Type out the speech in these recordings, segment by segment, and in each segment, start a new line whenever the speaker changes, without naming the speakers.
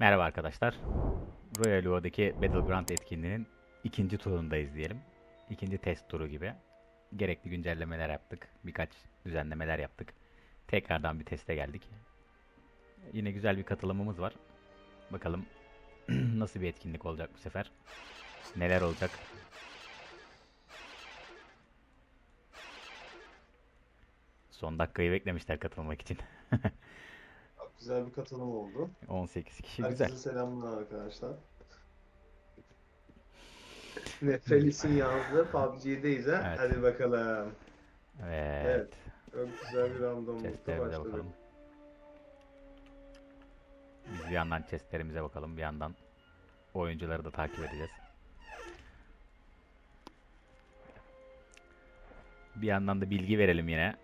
Merhaba arkadaşlar. Royal Luo'daki Battleground etkinliğinin ikinci turundayız diyelim. İkinci test turu gibi. Gerekli güncellemeler yaptık. Birkaç düzenlemeler yaptık. Tekrardan bir teste geldik. Yine güzel bir katılımımız var. Bakalım nasıl bir etkinlik olacak bu sefer. Neler olacak. Son dakikayı beklemişler katılmak için.
Güzel bir katılım oldu.
18 kişi
Herkese
güzel.
selamlar arkadaşlar. Nefelis'in yazdığı PUBG'deyiz ha.
Evet.
Hadi bakalım.
Evet.
Evet. Çok güzel bir randomlukta başladık.
bakalım. Biz bir yandan chestlerimize bakalım. Bir yandan oyuncuları da takip edeceğiz. Bir yandan da bilgi verelim yine.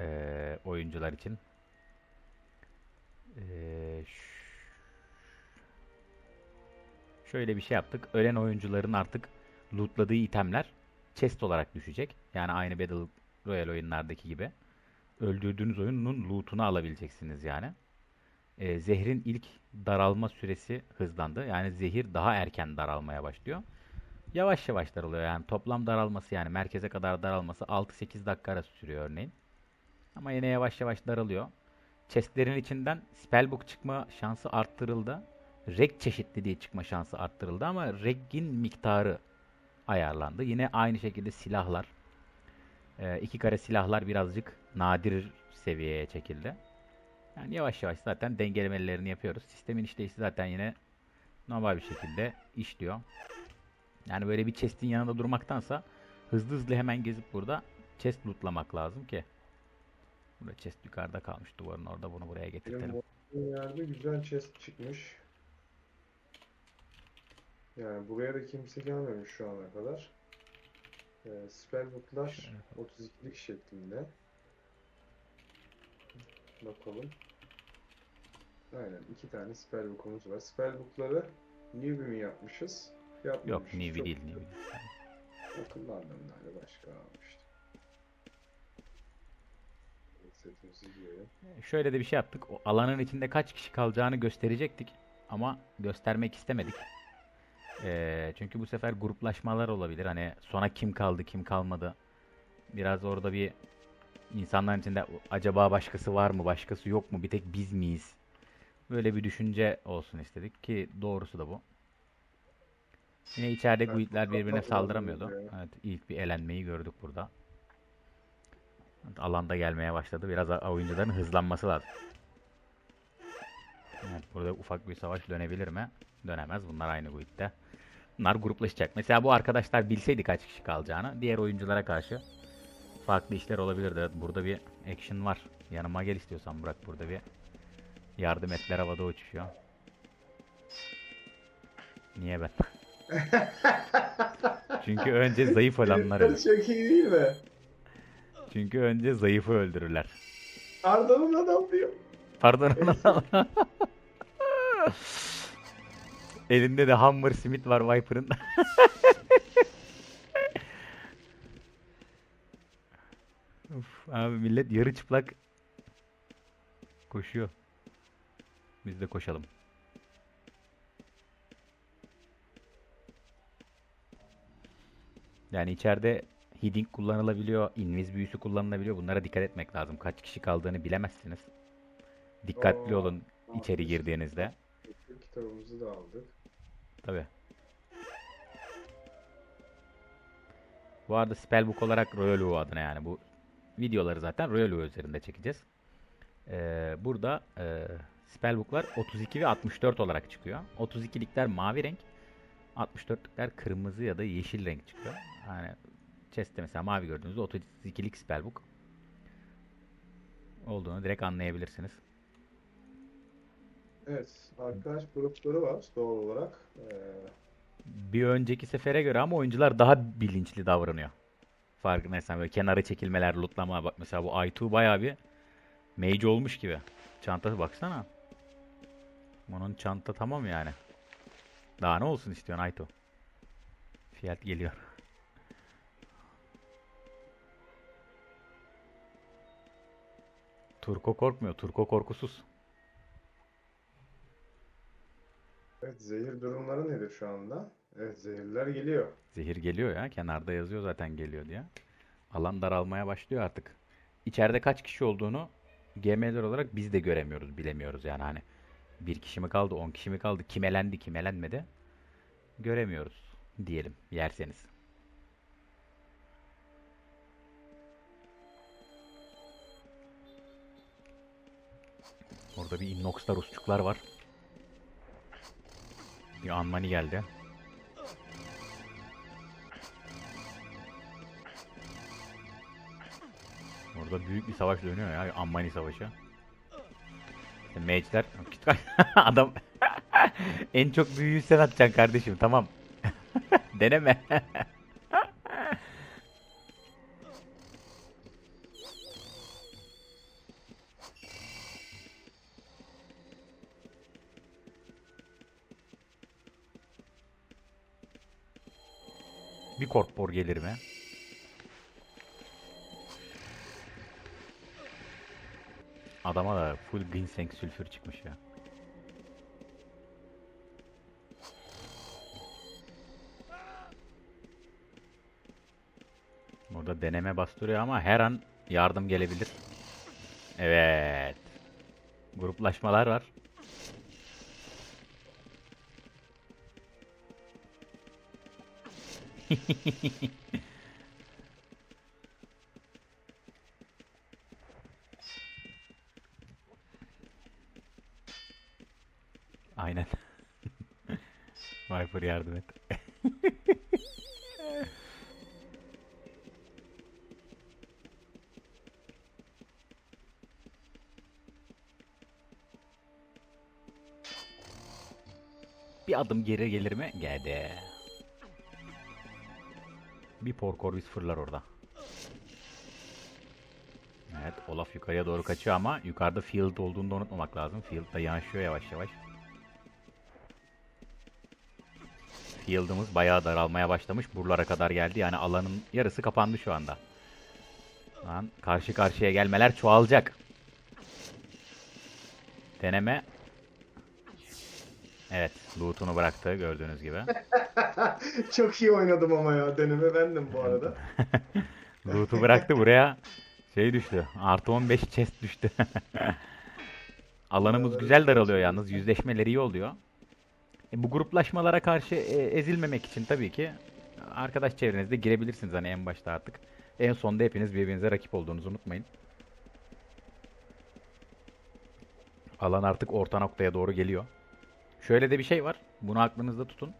Ee, oyuncular için. Ee, şöyle bir şey yaptık. Ölen oyuncuların artık lootladığı itemler chest olarak düşecek. Yani aynı Battle Royale oyunlardaki gibi. Öldürdüğünüz oyunun loot'unu alabileceksiniz yani. Ee, zehrin ilk daralma süresi hızlandı. Yani zehir daha erken daralmaya başlıyor. Yavaş yavaş daralıyor. Yani toplam daralması yani merkeze kadar daralması 6-8 dakika arası sürüyor örneğin. Ama yine yavaş yavaş daralıyor. Chestlerin içinden spellbook çıkma şansı arttırıldı. Reg çeşitliliği çıkma şansı arttırıldı ama reg'in miktarı ayarlandı. Yine aynı şekilde silahlar. Ee, iki kare silahlar birazcık nadir seviyeye çekildi. Yani yavaş yavaş zaten dengelemelerini yapıyoruz. Sistemin işleyişi zaten yine normal bir şekilde işliyor. Yani böyle bir chest'in yanında durmaktansa hızlı hızlı hemen gezip burada chest lootlamak lazım ki. Burada chest yukarıda kalmış duvarın orada bunu buraya
Benim
getirtelim.
bulunduğum yerde güzel chest çıkmış. Yani buraya da kimse gelmemiş şu ana kadar. Ee, spellbooklar 32'lik şeklinde. Bakalım. Aynen iki tane spellbook'umuz var. Spellbook'ları newbie mi yapmışız?
Yok
Yapmamışız.
Navy
Çok
değil Navy.
Akıllı anlamlarla başka almıştım. Setimizi giyelim.
Şöyle de bir şey yaptık. O alanın içinde kaç kişi kalacağını gösterecektik. Ama göstermek istemedik. Ee, çünkü bu sefer gruplaşmalar olabilir. Hani sona kim kaldı, kim kalmadı. Biraz orada bir insanların içinde acaba başkası var mı, başkası yok mu, bir tek biz miyiz? Böyle bir düşünce olsun istedik ki doğrusu da bu. Yine içeride guildler birbirine saldıramıyordu. Evet, ilk bir elenmeyi gördük burada. Alanda gelmeye başladı. Biraz oyuncuların hızlanması lazım. Evet, burada ufak bir savaş dönebilir mi? Dönemez. Bunlar aynı guildde. Bunlar gruplaşacak. Mesela bu arkadaşlar bilseydi kaç kişi kalacağını diğer oyunculara karşı farklı işler olabilirdi. Evet, burada bir action var. Yanıma gel istiyorsan Burak. Burada bir yardım etler havada uçuşuyor. Niye ben? Çünkü önce zayıf olanlar ölür.
Herifler çok iyi değil mi?
Çünkü önce zayıfı öldürürler.
Arda'nın adam diyor.
Pardon. Elinde de Hammer Smith var Viper'ın. Uf, abi millet yarı çıplak koşuyor. Biz de koşalım. Yani içeride healing kullanılabiliyor, invis büyüsü kullanılabiliyor. Bunlara dikkat etmek lazım. Kaç kişi kaldığını bilemezsiniz. Dikkatli
Oo,
olun içeri
haklısın.
girdiğinizde.
Kitabımızı da aldık.
Tabi. Bu arada Spellbook olarak Royal Uğur adına yani bu videoları zaten Royal Uğur üzerinde çekeceğiz. Ee, burada e, Spellbook'lar 32 ve 64 olarak çıkıyor. 32'likler mavi renk, 64'lükler kırmızı ya da yeşil renk çıkıyor. Yani chest'te mesela mavi gördüğünüzde 32'lik Spellbook olduğunu direkt anlayabilirsiniz.
Evet, arkadaş grupları var doğal olarak. Ee,
Bir önceki sefere göre ama oyuncular daha bilinçli davranıyor. Farkındaysan böyle kenara çekilmeler, lootlama. Bak mesela bu I2 bayağı bir mage olmuş gibi. Çantası baksana. Bunun çanta tamam yani. Daha ne olsun istiyorsun Aytu? Fiyat geliyor. Turko korkmuyor. Turko korkusuz.
Evet, zehir durumları nedir şu anda? Evet, zehirler geliyor.
Zehir geliyor ya. Kenarda yazıyor zaten geliyor diye. Alan daralmaya başlıyor artık. İçeride kaç kişi olduğunu GM'ler olarak biz de göremiyoruz, bilemiyoruz yani hani. Bir kişi mi kaldı, on kişi mi kaldı, kim elendi, kim elenmedi göremiyoruz diyelim yerseniz. Orada bir Innox'ta Rusçuklar var. Bir Anmani geldi. Orada büyük bir savaş dönüyor ya. Ammani savaşı. İşte mage'ler. Adam en çok büyüğü sen atacaksın kardeşim. Tamam. Deneme. Bir korkbor gelir mi? Adama da full ginseng sülfür çıkmış ya. Burada deneme bastırıyor ama her an yardım gelebilir. Evet. Gruplaşmalar var. Aynen. Viper yardım et. Bir adım geri gelir mi? Geldi. Bir porkorvis fırlar orada. Evet, Olaf yukarıya doğru kaçıyor ama yukarıda field olduğunu da unutmamak lazım. Field da yanaşıyor yavaş yavaş. Field'ımız bayağı daralmaya başlamış. Buralara kadar geldi. Yani alanın yarısı kapandı şu anda. Lan karşı karşıya gelmeler çoğalacak. Deneme. Evet, loot'unu bıraktı gördüğünüz gibi.
Çok iyi oynadım ama ya. Deneme bendim bu arada.
Loot'u bıraktı buraya. Şey düştü. Artı 15 chest düştü. Alanımız güzel daralıyor yalnız. Yüzleşmeleri iyi oluyor. E, bu gruplaşmalara karşı e, ezilmemek için tabii ki arkadaş çevrenizde girebilirsiniz hani en başta artık. En sonda hepiniz birbirinize rakip olduğunuzu unutmayın. Alan artık orta noktaya doğru geliyor. Şöyle de bir şey var. Bunu aklınızda tutun.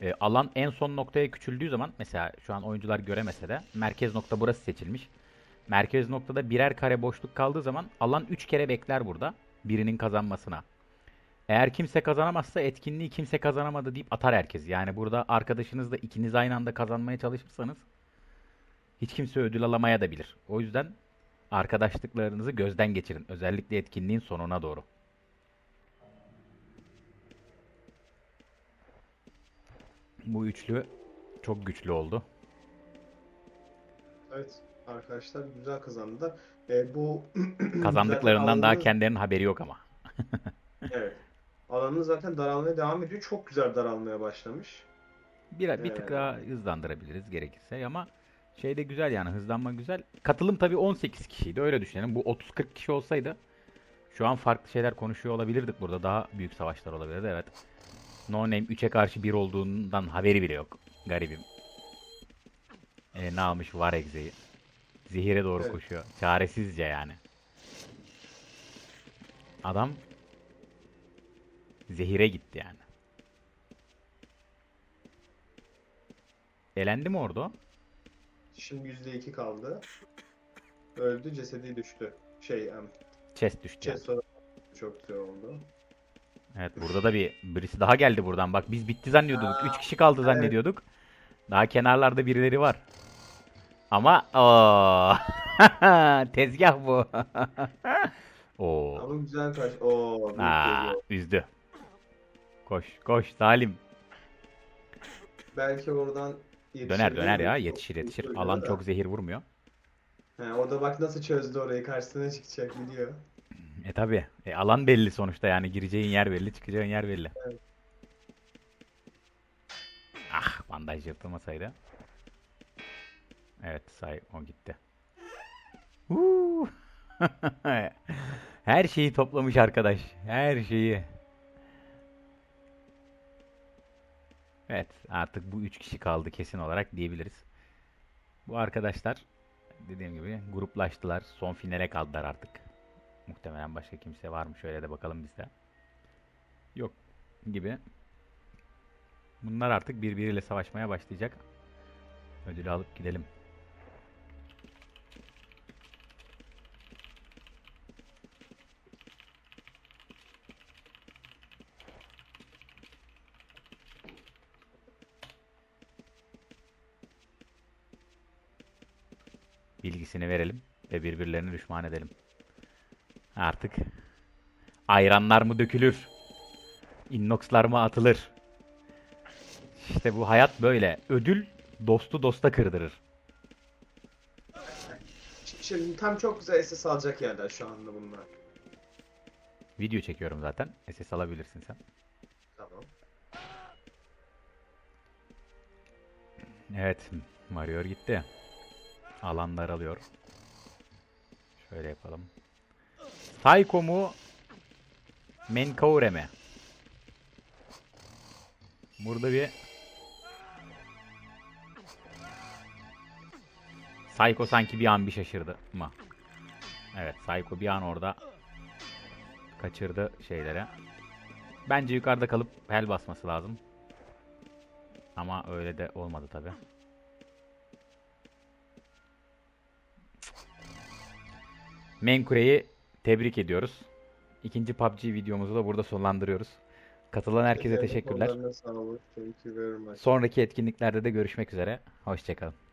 E, alan en son noktaya küçüldüğü zaman mesela şu an oyuncular göremese de merkez nokta burası seçilmiş. Merkez noktada birer kare boşluk kaldığı zaman alan 3 kere bekler burada birinin kazanmasına. Eğer kimse kazanamazsa etkinliği kimse kazanamadı deyip atar herkes. Yani burada arkadaşınızla ikiniz aynı anda kazanmaya çalışırsanız hiç kimse ödül alamaya da bilir. O yüzden arkadaşlıklarınızı gözden geçirin. Özellikle etkinliğin sonuna doğru. Bu üçlü çok güçlü oldu.
Evet, arkadaşlar güzel kazandılar. E, bu
Kazandıklarından
zaten
daha kendilerinin haberi yok ama.
Evet. Alanın zaten daralmaya devam ediyor. Çok güzel daralmaya başlamış.
Bir, bir tık
Ee,
daha hızlandırabiliriz gerekirse ama şey de güzel yani hızlanma güzel. Katılım tabii 18 kişiydi öyle düşünelim. Bu 30-40 kişi olsaydı şu an farklı şeyler konuşuyor olabilirdik burada. Daha büyük savaşlar olabilirdi evet. No Name 3'e karşı 1 olduğundan haberi bile yok. Garibim. E, ne almış var egzeyi. Zehire doğru
Evet.
koşuyor. Çaresizce yani. Adam zehire gitti yani. Elendi mi orada?
Şimdi %2 kaldı. Öldü, cesedi düştü. Şey, em,
Chest düştü. yani.
chest olarak çok güzel oldu.
Evet burada da bir birisi daha geldi buradan. Bak biz bitti zannediyorduk.
Aa,
3 kişi kaldı zannediyorduk. Daha kenarlarda birileri var. Ama o tezgah bu. Oo.
Ama güzel kaç. Oo, büyük
Aa,
geliyor.
üzdü. Koş koş Salim.
Belki oradan
Döner
yetişebilir
döner
mi?
ya yetişir yetişir. Alan çok zehir vurmuyor.
He, o da bak nasıl çözdü orayı. Karşısına çıkacak biliyor.
E tabi. E, alan belli sonuçta yani gireceğin yer belli çıkacağın yer belli. Bandaj yırtılmasaydı. Evet say o gitti. Huu! Her şeyi toplamış arkadaş. Her şeyi. Evet artık bu üç kişi kaldı kesin olarak diyebiliriz. Bu arkadaşlar dediğim gibi gruplaştılar. Son finale kaldılar artık. Muhtemelen başka kimse var mı? Şöyle de bakalım bizde. Yok gibi. Bunlar artık birbiriyle savaşmaya başlayacak. Ödülü alıp gidelim. Bilgisini verelim ve birbirlerini düşman edelim. Artık ayranlar mı dökülür? Innoxlar mı atılır? İşte bu hayat böyle. Ödül dostu dosta kırdırır.
Şimdi tam çok güzel SS alacak yerler şu anda bunlar.
Video çekiyorum zaten. SS alabilirsin sen.
Tamam.
Evet. Mario gitti. Alanlar alıyor. Şöyle yapalım. Psycho mu? Menkaure mi? Burada bir Psycho sanki bir an bir şaşırdı mı? Evet, Psycho bir an orada kaçırdı şeylere. Bence yukarıda kalıp hel basması lazım. Ama öyle de olmadı tabi. Menkure'yi tebrik ediyoruz. İkinci PUBG videomuzu da burada sonlandırıyoruz. Katılan herkese teşekkürler. Sonraki etkinliklerde de görüşmek üzere. Hoşçakalın.